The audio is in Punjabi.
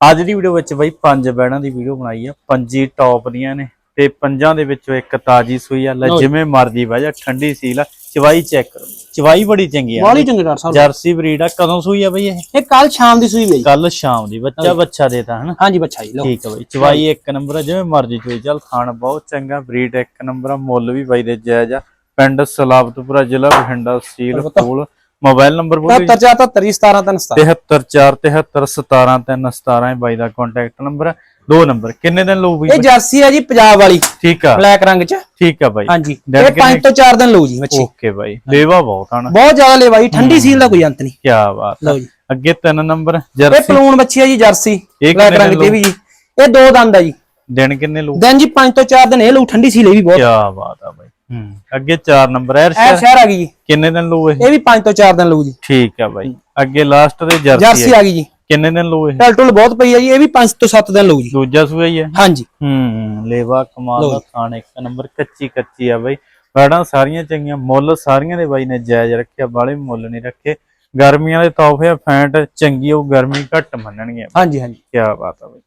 ਅੱਜ ਦੀ ਵੀਡੀਓ ਵਿੱਚ ਬਾਈ ਪੰਜ ਬੈੜਾਂ ਦੀ ਵੀਡੀਓ ਬਣਾਈ ਆ। ਪੰਜੀ ਟੌਪ ਦੀਆਂ ਨੇ ਤੇ ਪੰਜਾਂ ਦੇ ਵਿੱਚੋਂ ਇੱਕ ਤਾਜੀ ਸੂਈ ਆ। ਲੈ। ਜਿਵੇਂ ਮਰਜ਼ੀ ਬਹਿ ਜਾ ਠੰਡੀ ਸੀਲ ਆ। ਚਵਾਈ ਚੈੱਕ ਕਰੋ। ਚਵਾਈ ਬੜੀ ਚੰਗੀ ਆ। ਵਾਲੀ ਚੰਗੇ ਡਾਕਟਰ ਸਾਹਿਬ ਜਰਸੀ ਬਰੀਡ ਆ। ਕਦੋਂ ਸੂਈ ਆ ਬਈ ਇਹ? ਇਹ ਕੱਲ ਸ਼ਾਮ ਦੀ ਸੂਈ ਲਈ ਕੱਲ ਸ਼ਾਮ ਦੀ। ਬੱਚਾ ਬੱਚਾ ਦੇਤਾ ਹਨਾ? ਹਾਂਜੀ ਬੱਚਾ ਜੀ ਲਓ। ਠੀਕ ਆ ਬਈ। ਚਵਾਈ ਇੱਕ ਨੰਬਰ ਆ। ਜਿਵੇਂ ਮਰਜ਼ੀ ਚੋਈ। ਚੱਲ ਖਾਣ ਬਹੁਤ ਚੰਗਾ। ਬਰੀਡ ਇੱਕ ਨੰਬਰ ਆ। ਮੁੱਲ ਵੀ ਬਾਈ ਦੇ ਜਾਇਜ਼ ਆ। ਪਿੰਡ ਸਲਾਬਤਪੁਰਾ ਜ਼ਿਲ੍ਹਾ ਬਠਿੰਡਾ ਸੀਲ ਪਤਾ। ਮੋਬਾਈਲ ਨੰਬਰ ਬੋਲੋ 74 77 317 73473717 ਹੈ ਬਾਈ ਦਾ ਕੰਟੈਕਟ ਨੰਬਰ ਦੋ ਨੰਬਰ। ਕਿੰਨੇ ਦਿਨ ਲਊ ਬਈ? ਇਹ ਜਰਸੀ ਹੈ ਜੀ ਪੰਜਾਬ ਵਾਲੀ। ਠੀਕ ਆ। ਬਲੈਕ ਰੰਗ ਚ। ਠੀਕ ਆ ਬਾਈ। ਹਾਂਜੀ। ਇਹ ਕਿੰਨੇ? 5 ਤੋਂ 4 ਦਿਨ ਲਊ ਜੀ ਬੱਚੀ ਓਕੇ ਬਾਈ। ਲੇਵਾ ਬਹੁਤ ਹਨ ਬਹੁਤ ਜ਼ਿਆਦਾ ਲੈ ਬਾਈ ਠੰਡੀ ਸੀਲ ਦਾ ਕੋਈ ਅੰਤ ਨਹੀਂ। ਕੀ ਬਾਤ ਜੀ। ਅੱਗੇ ਤਿੰਨ ਨੰਬਰ ਇਹ ਜਰਸੀ। ਪਲੂਣ ਬੱਚੀ ਹੈ ਜੀ ਜਰਸੀ। ਇਹ ਬਲੈਕ ਰੰਗ ਦੀ ਵੀ ਜੀ। ਇਹ ਦੋ ਦੰਦ ਆ ਜੀ। ਦਿਨ ਕਿੰਨੇ ਲਊ? ਦਿਨ ਜੀ 5 ਤੋਂ 4 ਦਿਨ। ਇਹ ਲਊ ਠੰਡੀ ਸੀਲ ਇਹ ਵੀ ਬਹੁਤ। ਕੀ ਬਾਤ ਆ ਬਾਈ। ਹੂੰ। ਅੱਗੇ ਚਾਰ ਨੰਬਰ ਐਰ ਇਹ ਸ਼ਹਿਰ ਆ ਗਈ ਜੀ। ਕਿੰਨੇ ਦਿਨ ਲਊ ਇਹ? ਇਹ ਵੀ 5 ਤੋਂ 4 ਦਿਨ ਲਊ ਜੀ। ਠੀਕ ਆ ਬਾਈ। ਅੱਗੇ ਲਾਸਟ ਤੇ ਜਰਸੀ ਜਰਸੀ ਹੈ ਆ ਗਈ ਜੀ। ਕਿੰਨੇ ਦਿਨ ਲਊ ਇਹ? ਟਲ ਟੁਲ ਬਹੁਤ ਪਈ ਹੈ ਜੀ। ਇਹ ਵੀ 5 ਤੋਂ 7 ਦਿਨ ਲਊ ਜੀ। ਦੂਜਾ ਸੂਆ ਹੀ ਹੈ? ਹਾਂਜੀ। ਹੂੰ ਲੇਵਾ ਕਮਾਲ ਦਾ ਖਾਣ ਇੱਕ ਨੰਬਰ ਕੱਚੀ ਕੱਚੀ ਆ ਬਾਈ। ਬੈੜਾਂ ਸਾਰੀਆਂ ਚੰਗੀਆਂ ਮੁੱਲ ਸਾਰੀਆਂ ਦੇ ਬਾਈ ਨੇ ਜਾਇਜ਼ ਰੱਖਿਆ ਬਾਲੇ ਮੁੱਲ ਨਹੀਂ ਰੱਖੇ। ਗਰਮੀਆਂ ਦੇ ਤੋਹਫੇ ਆ ਫੈਂਟ ਚੰਗੀ ਉਹ ਗਰਮੀ ਘੱਟ ਮੰਨਣਗੇ ਹਾਂਜੀ ਹਾਂਜੀ। ਕੀ ਬਾਤ ਆ ਬਾਈ।